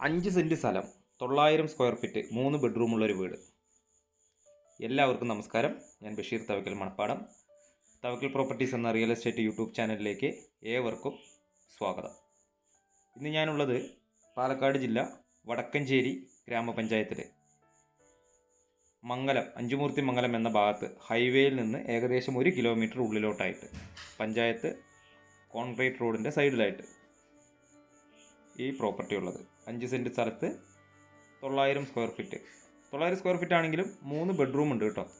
അഞ്ച് സെന്റ് സ്ഥലം തൊള്ളായിരം സ്ക്വയർ ഫീറ്റ് മൂന്ന് ബെഡ്റൂമുള്ളൊരു വീട്. എല്ലാവർക്കും നമസ്കാരം. ഞാൻ ബഷീർ തവക്കൽ മണപ്പാടം. തവക്കൽ പ്രോപ്പർട്ടീസ് എന്ന റിയൽ എസ്റ്റേറ്റ് യൂട്യൂബ് ചാനലിലേക്ക് ഏവർക്കും സ്വാഗതം. ഇന്ന് ഞാനുള്ളത് പാലക്കാട് ജില്ല വടക്കഞ്ചേരി ഗ്രാമപഞ്ചായത്തിൽ മംഗലം അഞ്ചുമൂർത്തി മംഗലം എന്ന ഭാഗത്ത് ഹൈവേയിൽ നിന്ന് ഏകദേശം ഒരു കിലോമീറ്റർ ഉള്ളിലോട്ടായിട്ട് പഞ്ചായത്ത് കോൺക്രീറ്റ് റോഡിന്റെ സൈഡിലായിട്ട് ഈ പ്രോപ്പർട്ടി ഉള്ളത്. അഞ്ച് സെന്റ് സ്ഥലത്ത് തൊള്ളായിരം സ്ക്വയർ ഫീറ്റ്. തൊള്ളായിരം സ്ക്വയർ ഫീറ്റ് ആണെങ്കിലും മൂന്ന് ബെഡ്റൂം ഉണ്ട് കേട്ടോ.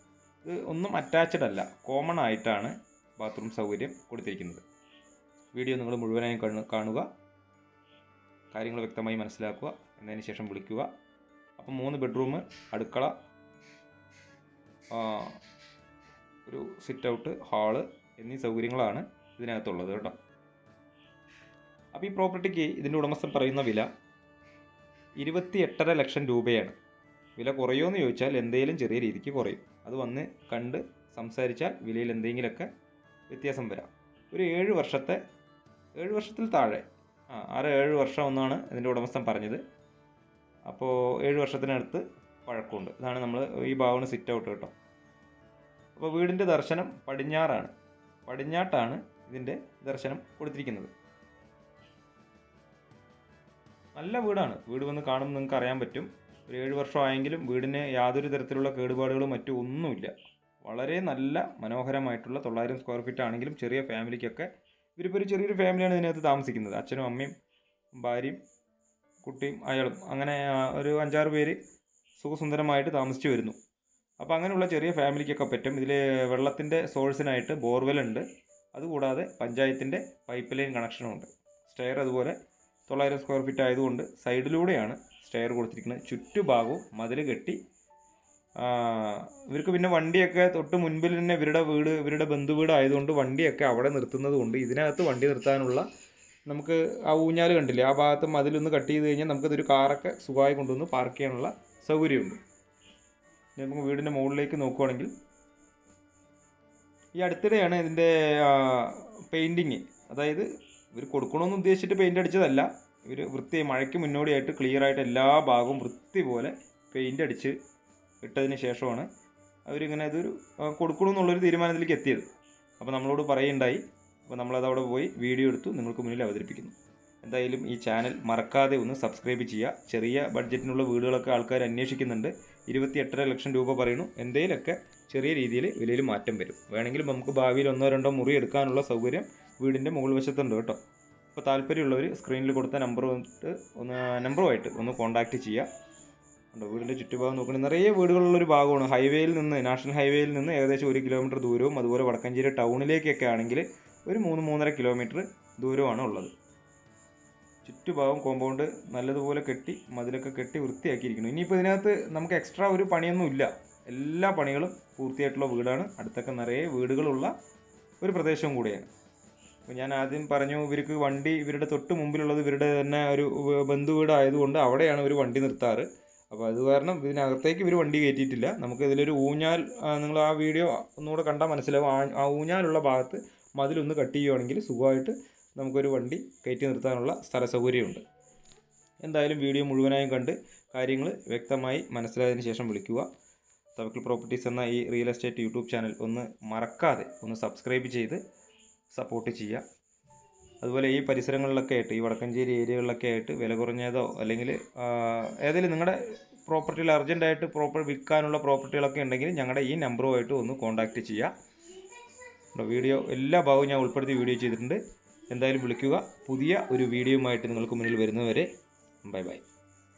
ഇത് ഒന്നും അറ്റാച്ച്ഡ് അല്ല. കോമൺ ആയിട്ടാണ് ബാത്റൂം സൗകര്യം കൊടുത്തിരിക്കുന്നത്. വീഡിയോ നിങ്ങൾ മുഴുവനായും കാണു- കാണുക. കാര്യങ്ങൾ വ്യക്തമായി മനസ്സിലാക്കുക. എന്നതിന് ശേഷം വിളിക്കുക. അപ്പം മൂന്ന് ബെഡ്റൂം അടുക്കള ഒരു സിറ്റ് ഔട്ട് ഹാൾ എന്നീ സൗകര്യങ്ങളാണ് ഇതിനകത്തുള്ളത് കേട്ടോ. അപ്പോൾ ഈ പ്രോപ്പർട്ടിക്ക് ഇതിന്റെ ഉടമസ്ഥൻ പറയുന്ന വില ഇരുപത്തി എട്ടര ലക്ഷം രൂപയാണ്. വില കുറയുമോ എന്ന് ചോദിച്ചാൽ എന്തെങ്കിലും ചെറിയ രീതിക്ക് കുറയും. അത് വന്ന് കണ്ട് സംസാരിച്ചാൽ വിലയിൽ എന്തെങ്കിലുമൊക്കെ വ്യത്യാസം വരാം. ഒരു ഏഴ് വർഷത്തെ ഏഴ് വർഷത്തിൽ താഴെ. ആ ആറ് ഏഴ് വർഷം എന്നാണ് ഇതിന്റെ ഉടമസ്ഥൻ പറഞ്ഞത്. അപ്പോൾ ഏഴ് വർഷത്തിനടുത്ത് പഴക്കമുണ്ട്. ഇതാണ് നമ്മൾ ഈ ഭാഗമാണ് സിറ്റ് ഔട്ട് കേട്ടോ. അപ്പോൾ വീടിന്റെ ദർശനം പടിഞ്ഞാറാണ്. പടിഞ്ഞാട്ടാണ് ഇതിന്റെ ദർശനം കൊടുത്തിരിക്കുന്നത്. നല്ല വീടാണ്. വീട് വന്ന് കാണുമ്പോൾ നിങ്ങൾക്ക് അറിയാൻ പറ്റും. ഒരു ഏഴ് വർഷമായെങ്കിലും വീടിന് യാതൊരു തരത്തിലുള്ള കേടുപാടുകളും മറ്റും ഒന്നുമില്ല. വളരെ നല്ല മനോഹരമായിട്ടുള്ള തൊള്ളായിരം സ്ക്വയർ ഫീറ്റ് ആണെങ്കിലും ചെറിയ ഫാമിലിക്കൊക്കെ ഇവരിപ്പോൾ ഒരു ചെറിയൊരു ഫാമിലിയാണ് ഇതിനകത്ത് താമസിക്കുന്നത്. അച്ഛനും അമ്മയും ഭാര്യയും കുട്ടിയും അയാളും. അങ്ങനെ ഒരു അഞ്ചാറ് പേര് സുഖസുന്ദരമായിട്ട് താമസിച്ചു വരുന്നു. അപ്പോൾ അങ്ങനെയുള്ള ചെറിയ ഫാമിലിക്കൊക്കെ പറ്റും. ഇതിൽ വെള്ളത്തിന്റെ സോഴ്സിനായിട്ട് ബോർവെൽ ഉണ്ട്. അതുകൂടാതെ പഞ്ചായത്തിന്റെ പൈപ്പ് ലൈൻ കണക്ഷനും ഉണ്ട്. സ്റ്റെയർ അതുപോലെ തൊള്ളായിരം സ്ക്വയർ ഫീറ്റ് ആയതുകൊണ്ട് സൈഡിലൂടെയാണ് സ്റ്റെയർ കൊടുത്തിരിക്കുന്നത്. ചുറ്റുഭാഗവും മതിൽ കെട്ടി. ഇവർക്ക് പിന്നെ വണ്ടിയൊക്കെ തൊട്ട് മുൻപിൽ തന്നെ ഇവരുടെ വീട് ഇവരുടെ ബന്ധുവീട് ആയതുകൊണ്ട് വണ്ടിയൊക്കെ അവിടെ നിർത്തുന്നത് കൊണ്ട് ഇതിനകത്ത് വണ്ടി നിർത്താനുള്ള നമുക്ക് ആ ഊഞ്ഞാൽ കണ്ടില്ലേ? ആ ഭാഗത്ത് മതിലൊന്ന് കട്ട് ചെയ്ത് കഴിഞ്ഞാൽ നമുക്കതൊരു കാറൊക്കെ സുഖമായി കൊണ്ടുവന്ന് പാർക്ക് ചെയ്യാനുള്ള സൗകര്യമുണ്ട്. നമുക്ക് വീടിന്റെ മുകളിലേക്ക് നോക്കുവാണെങ്കിൽ ഈ അടുത്തിടെയാണ് ഇതിന്റെ പെയിന്റിങ് അതായത് ഇവർ കൊടുക്കണമെന്ന് ഉദ്ദേശിച്ചിട്ട് പെയിന്റ് അടിച്ചതല്ല. ഇവർ വൃത്തി മഴയ്ക്ക് മുന്നോടിയായിട്ട് ക്ലിയർ ആയിട്ട് എല്ലാ ഭാഗവും വൃത്തി പോലെ പെയിന്റ് അടിച്ച് ഇട്ടതിന് ശേഷമാണ് അവരിങ്ങനെ ഇതൊരു കൊടുക്കണം കൊടുക്കണമെന്നുള്ളൊരു തീരുമാനത്തിലേക്ക് എത്തിയത്. അപ്പോൾ നമ്മളോട് പറയുണ്ടായി അപ്പോൾ നമ്മളത് അവിടെ പോയി വീഡിയോ എടുത്തു നിങ്ങൾക്ക് മുന്നിൽ അവതരിപ്പിക്കുന്നു. എന്തായാലും ഈ ചാനൽ മറക്കാതെ ഒന്ന് സബ്സ്ക്രൈബ് ചെയ്യുക. ചെറിയ ബഡ്ജറ്റിനുള്ള വീടുകളൊക്കെ ആൾക്കാർ അന്വേഷിക്കുന്നുണ്ട്. ഇരുപത്തി എട്ടര ലക്ഷം രൂപ പറയുന്നു. എന്തെങ്കിലുമൊക്കെ ചെറിയ രീതിയിൽ വിലയിൽ മാറ്റം വരും. വേണമെങ്കിലും നമുക്ക് ഭാവിയിൽ ഒന്നോ രണ്ടോ മുറി എടുക്കാനുള്ള സൗകര്യം വീടിന്റെ മുകൾ വശത്തുണ്ട് കേട്ടോ. അപ്പോൾ താല്പര്യമുള്ളവർ സ്ക്രീനിൽ കൊടുത്ത നമ്പർ വന്നിട്ട് ഒന്ന് നമ്പറുമായിട്ട് ഒന്ന് കോൺടാക്റ്റ് ചെയ്യുക. ഉണ്ട് വീടിന്റെ ചുറ്റുഭാഗം നോക്കണേ നിറയെ വീടുകളുള്ളൊരു ഭാഗമാണ്. ഹൈവേയിൽ നിന്ന് നാഷണൽ ഹൈവേയിൽ നിന്ന് ഏകദേശം ഒരു കിലോമീറ്റർ ദൂരവും അതുപോലെ വടക്കഞ്ചേരി ടൗണിലേക്കൊക്കെ ആണെങ്കിൽ ഒരു മൂന്ന് മൂന്നര കിലോമീറ്റർ ദൂരമാണ് ഉള്ളത്. ചുറ്റുഭാഗം കോമ്പൗണ്ട് നല്ലതുപോലെ കെട്ടി മതിലൊക്കെ കെട്ടി വൃത്തിയാക്കിയിരിക്കുന്നു. ഇനിയിപ്പോൾ ഇതിനകത്ത് നമുക്ക് എക്സ്ട്രാ ഒരു പണിയൊന്നും ഇല്ല. എല്ലാ പണികളും പൂർത്തിയായിട്ടുള്ള വീടാണ്. അടുത്തൊക്കെ നിറയെ വീടുകളുള്ള ഒരു പ്രദേശവും കൂടിയാണ്. ഞാൻ ആദ്യം പറഞ്ഞു ഇവർക്ക് വണ്ടി ഇവരുടെ തൊട്ട് മുമ്പിലുള്ളത് ഇവരുടെ തന്നെ ഒരു ബന്ധു വീടായതുകൊണ്ട് അവിടെയാണ് ഇവർ വണ്ടി നിർത്താറ്. അപ്പോൾ അത് കാരണം ഇതിനകത്തേക്ക് ഇവർ വണ്ടി കയറ്റിയിട്ടില്ല. നമുക്ക് ഇതിലൊരു ഊഞ്ഞാൽ നിങ്ങൾ ആ വീഡിയോ ഒന്നുകൂടെ കണ്ടാൽ മനസ്സിലാവും. ആ ആ ഊഞ്ഞാലുള്ള ഭാഗത്ത് മതിലൊന്ന് കട്ട് ചെയ്യുവാണെങ്കിൽ സുഖമായിട്ട് നമുക്കൊരു വണ്ടി കയറ്റി നിർത്താനുള്ള സ്ഥല സൗകര്യമുണ്ട് എന്തായാലും വീഡിയോ മുഴുവനായും കണ്ട് കാര്യങ്ങൾ വ്യക്തമായി മനസ്സിലായതിനു ശേഷം വിളിക്കുക. തവക്കൽ പ്രോപ്പർട്ടീസ് എന്ന ഈ റിയൽ എസ്റ്റേറ്റ് യൂട്യൂബ് ചാനൽ ഒന്ന് മറക്കാതെ ഒന്ന് സബ്സ്ക്രൈബ് ചെയ്ത് സപ്പോർട്ട് ചെയ്യുക അതുപോലെ ഈ പരിസരങ്ങളിലൊക്കെ ആയിട്ട് ഈ വടക്കഞ്ചേരി ഏരിയകളിലൊക്കെ ആയിട്ട് വില കുറഞ്ഞതോ അല്ലെങ്കിൽ ഏതെങ്കിലും നിങ്ങളുടെ പ്രോപ്പർട്ടിയിൽ അർജന്റായിട്ട് പ്രോപ്പർ വിൽക്കാനുള്ള പ്രോപ്പർട്ടികളൊക്കെ ഉണ്ടെങ്കിൽ ഞങ്ങളുടെ ഈ നമ്പറുമായിട്ട് ഒന്ന് കോൺടാക്റ്റ് ചെയ്യുക വീഡിയോ എല്ലാ ഭാഗവും ഞാൻ ഉൾപ്പെടുത്തി വീഡിയോ ചെയ്തിട്ടുണ്ട്. എന്തായാലും വിളിക്കുക. പുതിയ ഒരു വീഡിയോയുമായിട്ട് നിങ്ങൾക്ക് മുന്നിൽ വരുന്നവരെ ബൈ ബൈ.